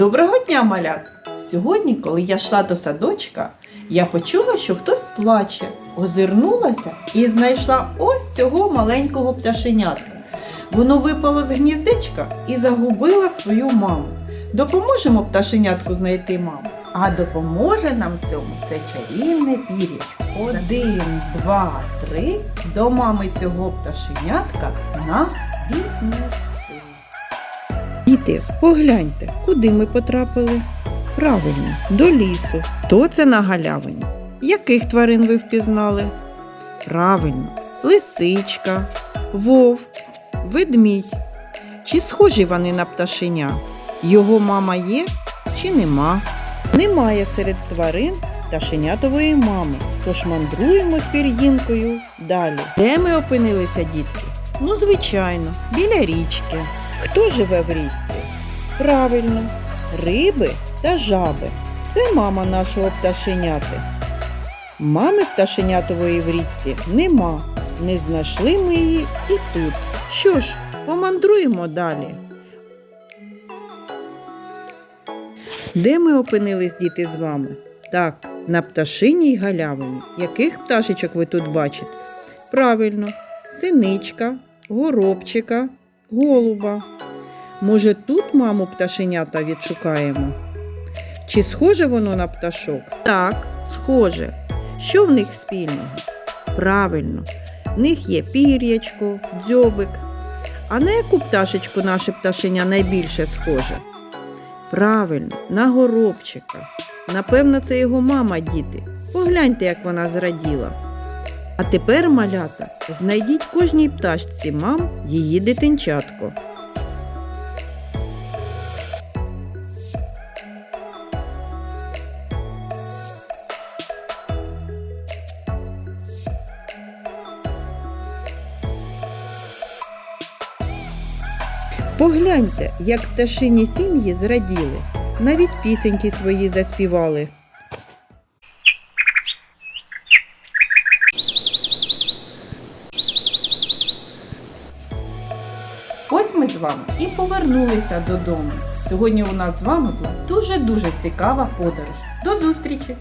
Доброго дня, малят! Сьогодні, коли я йшла до садочка, я почула, що хтось плаче, озирнулася і знайшла ось цього маленького пташенятка. Воно випало з гніздечка і загубило свою маму. Допоможемо пташенятку знайти маму. А допоможе нам цьому це чарівне пір'ячко. Один, два, три. До мами цього пташенятка нас віднесли. Діти, погляньте, куди ми потрапили. Правильно, до лісу. Хто це на галявині? Яких тварин ви впізнали? Правильно, лисичка, вовк, ведмідь. Чи схожі вони на пташеня? Його мама є чи нема? Немає серед тварин пташенятової мами. Тож мандруємо з пір'їнкою далі. Де ми опинилися, дітки? Ну, звичайно, біля річки. Хто живе в річці? Правильно, риби та жаби. Це мама нашого пташеняти. Мами пташенятової в річці нема. Не знайшли ми її і тут. Що ж, помандруємо далі. Де ми опинились, діти, з вами? Так, на пташиній галявині. Яких пташечок ви тут бачите? Правильно, синичка, горобчика, голуба. Може, тут маму пташенята відшукаємо? Чи схоже воно на пташок? Так, схоже. Що в них спільного? Правильно, в них є пір'ячко, дзьобик. А на яку пташечку наше пташеня найбільше схоже? Правильно, на горобчика. Напевно, це його мама, діти. Погляньте, як вона зраділа. А тепер, малята, знайдіть кожній пташці мам її дитинчатко. Погляньте, як пташині сім'ї зраділи, навіть пісеньки свої заспівали. Ось ми з вами і повернулися додому. Сьогодні у нас з вами була дуже-дуже цікава подорож. До зустрічі!